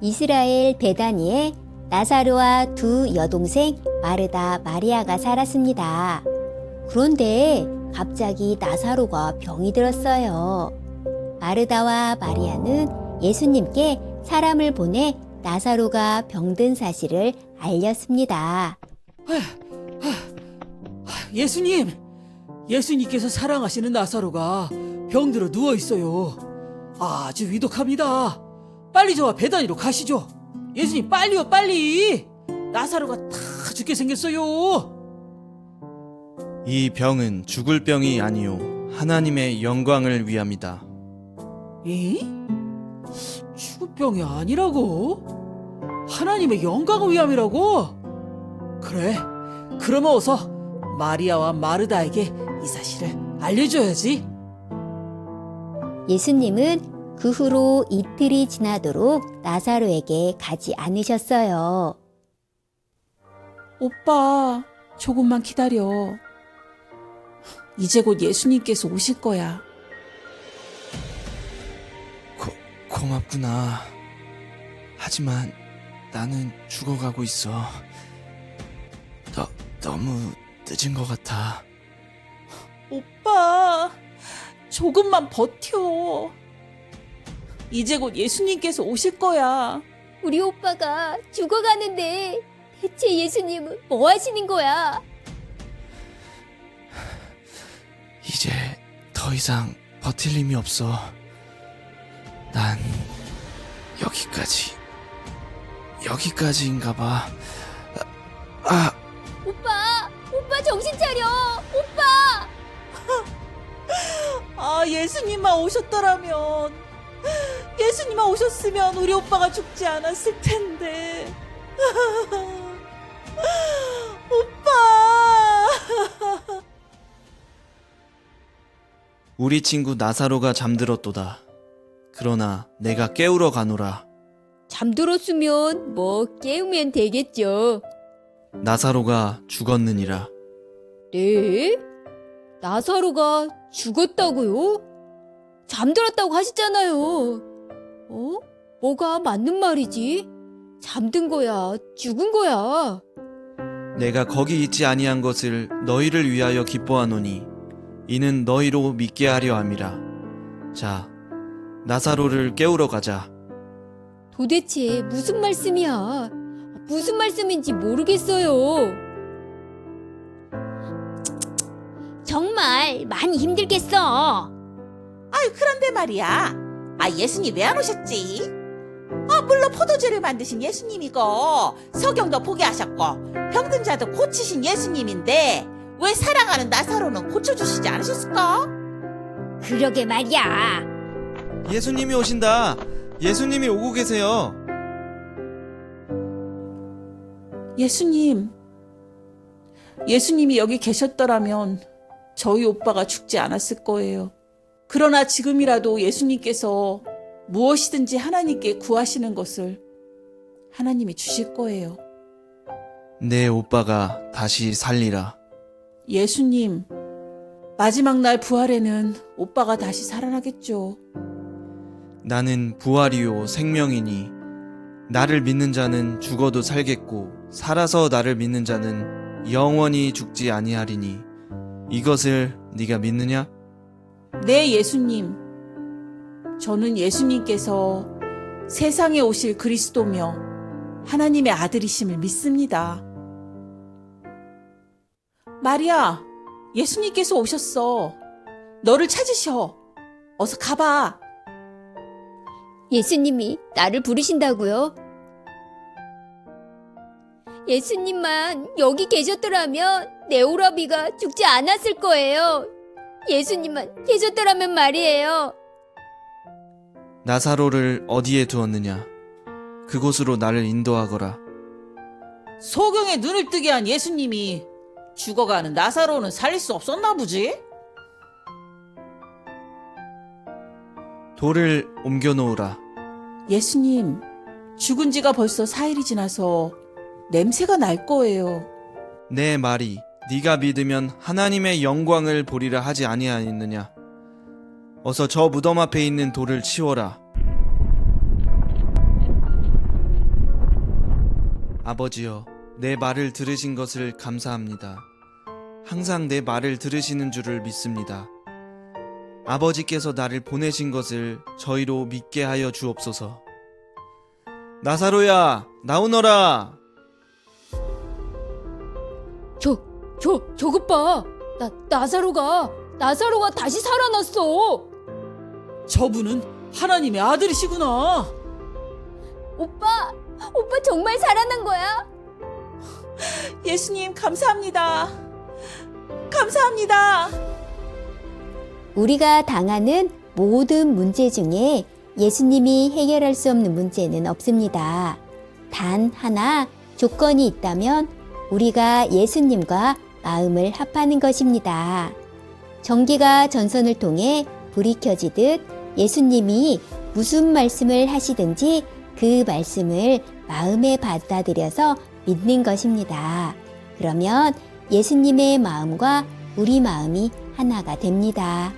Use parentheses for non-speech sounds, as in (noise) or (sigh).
이스라엘 베다니에 나사로와 두 여동생 마르다 마리아가 살았습니다. 그런데 갑자기 나사로가 병이 들었어요. 마르다와 마리아는 예수님께 사람을 보내 나사로가 병든 사실을 알렸습니다. 예수님, 예수님께서 사랑하시는 나사로가 병들어 누워 있어요. 아주 위독합니다. 빨리 저와 배단위로 가시죠. 예수님 빨리요, 빨리. 나사로가 다 죽게 생겼어요. 이 병은 죽을 병이 아니요 하나님의 영광을 위함이다. 에? 죽을 병이 아니라고? 하나님의 영광을 위함이라고? 그래, 그러면 어서 마리아와 마르다에게 이 사실을 알려줘야지. 예수님은 그 후로 이틀이 지나도록 나사로에게 가지 않으셨어요. 오빠, 조금만 기다려. 이제 곧 예수님께서 오실 거야. 고, 고맙구나. 하지만 나는 죽어가고 있어. 너, 너무 늦은 것 같아. 오빠, 조금만 버텨. 이제 곧 예수님께서 오실 거야. 우리 오빠가 죽어가는데 대체 예수님은 뭐 하시는 거야? 이제 더 이상 버틸 힘이 없어. 난 여기까지, 여기까지인가 봐. 아, 아, 오빠! 오빠 정신 차려! 오빠! (laughs) 아, 예수님만 오셨더라면. 예수님만 오셨으면 우리 오빠가 죽지 않았을 텐데. (laughs) 오빠! (laughs) 우리 친구 나사로가 잠들었도다. 그러나 내가 깨우러 가노라. 잠들었으면 뭐 깨우면 되겠죠. 나사로가 죽었느니라. 네? 나사로가 죽었다고요? 잠들었다고 하셨잖아요. 어? 뭐가 맞는 말이지? 잠든 거야, 죽은 거야. 내가 거기 있지 아니한 것을 너희를 위하여 기뻐하노니 이는 너희로 믿게 하려 함이라. 자, 나사로를 깨우러 가자. 도대체 무슨 말씀이야? 무슨 말씀인지 모르겠어요. 정말 많이 힘들겠어. 아유 그런데 말이야 아 예수님 왜 안 오셨지? 아 물론 포도주를 만드신 예수님이고 석영도 보게 하셨고 병든 자도 고치신 예수님인데 왜 사랑하는 나사로는 고쳐주시지 않으셨을까? 그러게 말이야. 예수님이 오신다. 예수님이 오고 계세요. 예수님. 예수님이 여기 계셨더라면 저희 오빠가 죽지 않았을 거예요. 그러나 지금이라도 예수님께서 무엇이든지 하나님께 구하시는 것을 하나님이 주실 거예요. 내 오빠가 다시 살리라. 예수님, 마지막 날 부활에는 오빠가 다시 살아나겠죠. 나는 부활이요 생명이니 나를 믿는 자는 죽어도 살겠고 살아서 나를 믿는 자는 영원히 죽지 아니하리니 이것을 네가 믿느냐? 네, 예수님. 저는 예수님께서 세상에 오실 그리스도며 하나님의 아들이심을 믿습니다. 마리아, 예수님께서 오셨어. 너를 찾으셔. 어서 가봐. 예수님이 나를 부르신다고요? 예수님만 여기 계셨더라면 내 오라비가 죽지 않았을 거예요. 예수님만 계셨더라면 말이에요. 나사로를 어디에 두었느냐? 그곳으로 나를 인도하거라. 소경의 눈을 뜨게 한 예수님이 죽어가는 나사로는 살릴 수 없었나 보지? 돌을 옮겨 놓으라. 예수님, 죽은 지가 벌써 4일이 지나서 냄새가 날 거예요. 내 말이 네가 믿으면 하나님의 영광을 보리라 하지 아니하였느냐? 어서 저 무덤 앞에 있는 돌을 치워라. 아버지여, 내 말을 들으신 것을 감사합니다. 항상 내 말을 들으시는 줄을 믿습니다. 아버지께서 나를 보내신 것을 저희로 믿게 하여 주옵소서. 나사로야, 나오너라! 저, 저, 저것 봐. 나, 나사로가, 나사로가 다시 살아났어. 저분은 하나님의 아들이시구나. 오빠, 오빠 정말 살아난 거야? 예수님 감사합니다. 감사합니다. 우리가 당하는 모든 문제 중에 예수님이 해결할 수 없는 문제는 없습니다. 단 하나 조건이 있다면 우리가 예수님과 마음을 합하는 것입니다. 전기가 전선을 통해 불이 켜지듯 예수님이 무슨 말씀을 하시든지 그 말씀을 마음에 받아들여서 믿는 것입니다. 그러면 예수님의 마음과 우리 마음이 하나가 됩니다.